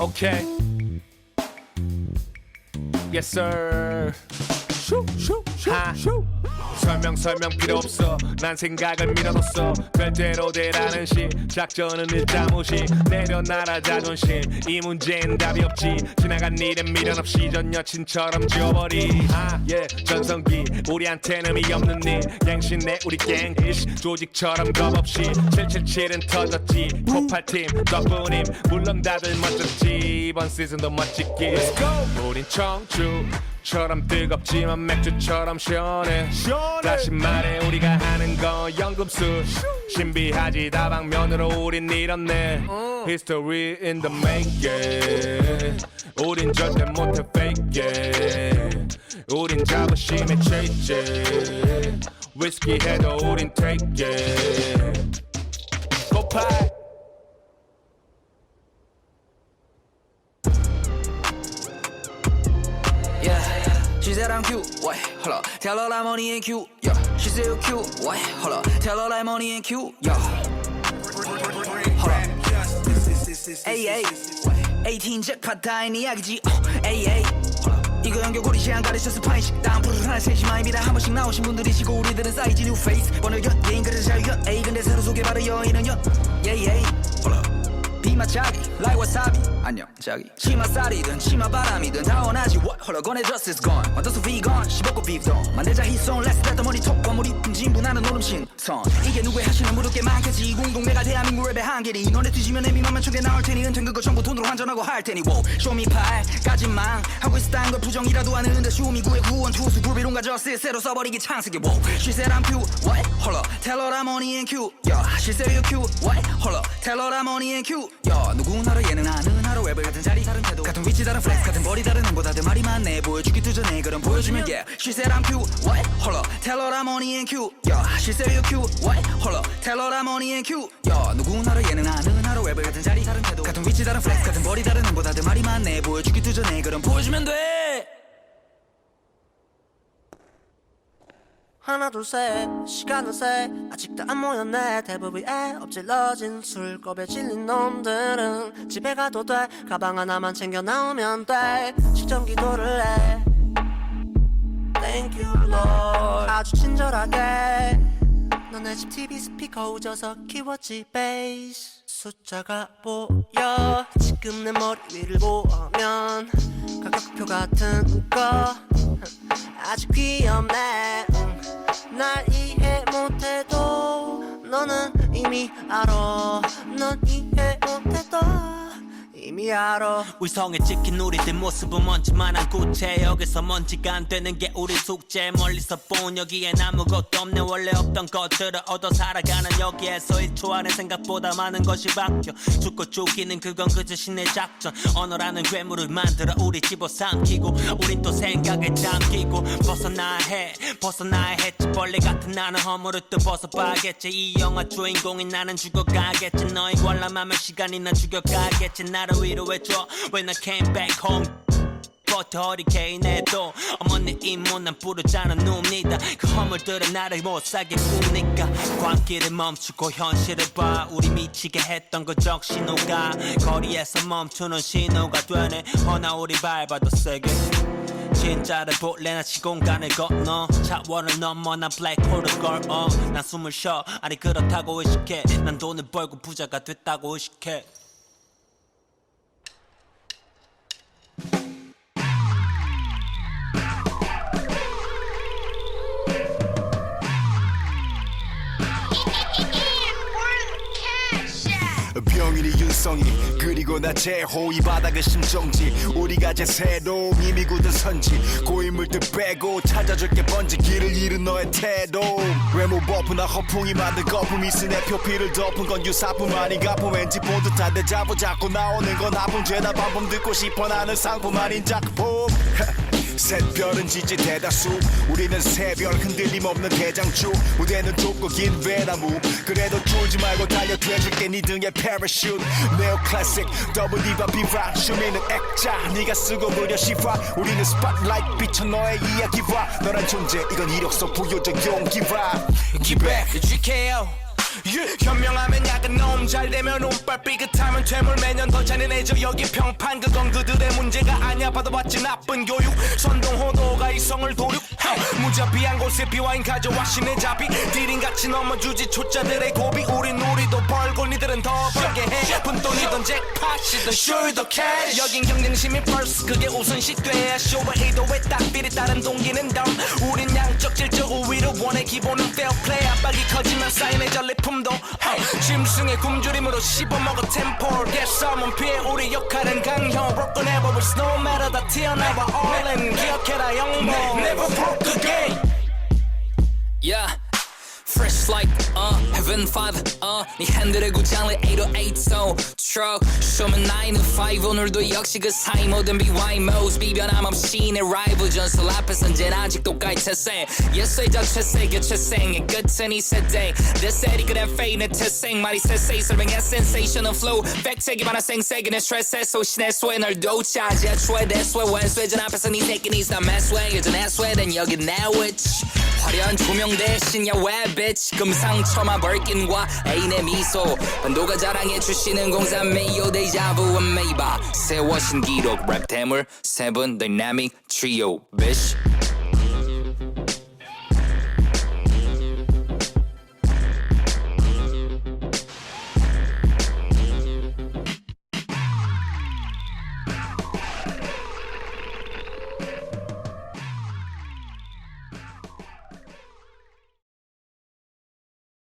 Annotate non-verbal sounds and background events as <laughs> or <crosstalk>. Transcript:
Okay. Yes, sir. Shoo, shoo, shoo, shoot. shoo. 설명 설명 필요 없어. 난 생각을 밀어뒀어. 될 대로 되라는 시 작전은 일자 무시. 내려놔라 자존심. 이 문제엔 답이 없지. 지나간 일은 미련 없이 전 여친처럼 지워버리. 아예 전성기. 우리한테는 의 없는 일. 갱신해 우리 갱. 이씨 조직처럼 겁없이. 777은 터졌지. 폭발팀 덕분임. 물론 다들 멋졌지. 이번 시즌도 멋지게 우린 청 주처럼 뜨겁지만 맥주처럼 시원해. 다시 말해 우리가 하는 건 연금술 신비하지 다방면으로 우린 잃었네. History in the making. 우린 절대 못해 fake 우린 자부심에 it 위스키 해도 우린 take 고파 이 Yeah, she said I'm cute. Wait, hold up. Tell her that money ain't cute. Yeah, she said you cute. Hold up. Tell her that money ain't cute. Yeah. Up. Ay, ay. 18 잭팟 다인 이야기지. 어, ay, ay. 이거 연결고리 시간 가르쳐 스파인 식당 푸르하나 세심마입니다 한 번씩 나오신 분들이시고 우리들은 사이즈 뉴 페이스 번호 연 예인 그래서 자유연 에이 근데 새로 소개받은 여인은 예이 비마차기 like wasabi 안녕 자기. 치마살이든 치마바람이든 다 원하지. What? 꺼내 just is gone. 어떠서 vegan 씹었고 비브던 만들자 히송 let's let the money 진부 나는 노름 신선 이게 누구의 하시는 무릎 게 많겠지. 공동매가 대한민국 랩의 한계리 너네 뒤지면 애미만 천개 나올 테니. 은퇴 그거 전부 돈으로 환전하고 할 테니. wow 쇼미 팔까지만 하고 있었다는 걸 부정이라도 하는데 쇼미 구의 구원 투수 불비론가 저스 새로 써버리기 창세기. wow she said I'm cute. What? 홀로 tell her that money ain't cute. Yeah she said you cute. What? 홀로 tell her that money ain't cute. 야 누구나로 예능 하는 하루 랩을 같은 자리 다른 태도 같은 위치 다른 플렉스 같은 머리 다른 형보다 더 말이 많네. 보여주기도 전에 그럼 보여주면 yeah. She said I'm cute. What? 홀로 tell her that money ain't cute. Yeah. She said you cute. What? 홀로 tell her that money ain't cute. 야 누구나로 예능하는 하루 랩을 같은 자리 다른 태도 같은 위치 다른 플렉스 같은 머리 다른 형보다 더 말이 많네. 보여주기도 전에 그럼 보여주면 돼 하나 둘 셋 시간은 새. 아직도 안 모였네. 대부분에 엎질러진 술겁에 질린 놈들은 집에 가도 돼. 가방 하나만 챙겨 나오면 돼. 식전 기도를 해. Thank you Lord. 아주 친절하게. 너네 집 TV 스피커 우져서 키웠지 베이스 숫자가 보여. 지금 내 머리 위를 보면 가격표 같은 거. 아주 귀엽네 응. 날 이해 못해도 너는 이미 알아. 넌 알아. 위성에 찍힌 우리들 모습은 먼지만한 구체. 여기서 먼지가 안 되는 게 우리 숙제. 멀리서 본 여기엔 아무것도 없네. 원래 없던 것들을 얻어 살아가는 여기에서 1초 안에 생각보다 많은 것이 바뀌어. 죽고 죽이는 그건 그저 신의 작전. 언어라는 괴물을 만들어 우리 집어삼키고 우린 또 생각에 담기고. 벗어나야 해 벗어나야 했지. 벌레 같은 나는 허물을 또 벗어봐야겠지. 이 영화 주인공인 나는 죽어가겠지. 너희 관람하면 시간이나 죽여가겠지. 나를 위로 해줘. When I came back home 버터 허리케인에도 어머니 이모 난 부르지 않아 눕니다. 그 허물들은 나를 못살게 꾸니까. 광기를 멈추고 현실을 봐. 우리 미치게 했던 그 적신호가 거리에서 멈추는 신호가 되네. 허나 우리 밟아도 세게. 진짜를 볼래? 나 시공간을 건너. 차원을 넘어. 난 블랙홀을 걸어. 난 숨을 쉬어. 아니 그렇다고 의식해. 난 돈을 벌고 부자가 됐다고 의식해 on you. 나 제호 이 바닥은 심정지. 우리가 제새로 이미 굳은 선지. 고인물들 빼고 찾아줄게 번지. 길을 잃은 너의 태도 외모 버프나 허풍이 만든 거품이 쓰네 표피를 덮은 건 유사품 아닌 가품. 왠지 본 듯한 데자부 자꾸 나오는 건 아픔. 죄다 반품 듣고 싶어 나는 상품 아닌 작품. <laughs> 샛별은 지지 대다수. 우리는 새별 흔들림 없는 대장주. 무대는 좁고 긴 외나무. 그래도 쫄지 말고 달려 돼줄게 네 등에 패러슈트 네오 클래식 더블 디바 비브라 슈미는 액자. 네가 쓰고 무려 시화 우리는 스팟라이트 비춰 너의 이야기와. 너란 존재 이건 이력서 부여적 용기와. 기백 GKO 현명하면 야근 놈 잘되면 운빨 삐끗하면 퇴물. 매년 더 잔인해져 여기 평판 그건 그들의 문제가 아니야. 받아봤지 나쁜 교육. 선동호도가 이성을 도륙. 무자비한 곳에 비와인 가져와 신의 자비. 디링같이 넘어주지 초짜들의 고비. 우린 우리도 벌고 니들은 더 벌게 해. 분돈이던 잭팟이던 숄더 캐시 여긴 경쟁심이 펄스 그게 우선시 돼야. 쇼와 이도에 딱 비리. 다른 동기는 덤 우린 양적 질적 우위를 원해 기본은 커지면 쌓이는 전리품도 어, 짐승의 굶주림으로 씹어먹어 템포를 개싸움은 피해 우리 역할은 강형 Broken ever with no matter 다 튀어나와 all in 기억해라 영웅 Never broke again Yeah. Fresh like uh heaven father uh 네 핸들의 구장을 808 so truck. 쇼면 9 to 5 오늘도 역시 그 사이 모든 BY modes 비변함 없이 내 라이브 전설 앞에선 쟨 아직도 깔채생. 예수의 자체세계 최생의 끝은 이 세대. 내 세리 그래 내 태생. 말이 세세 설명해 sensational flow. 팩트기 많아 생세기 내 스트레스에 소신의 sway 널 도 차지야 최대 sway 원스웨전 앞에서 네 새끼 니스 다 매스웨이 예전 애스웨이 된 여기 내 위치 화려한 조명 대신 야왜 bitch. 금상첨화 벌킨과 애인의 미소. 반도가 자랑해 주시는 공산 메이오 데자부와 메이바 세워신 기록 랩 대물 세븐 다이나믹 트리오 bitch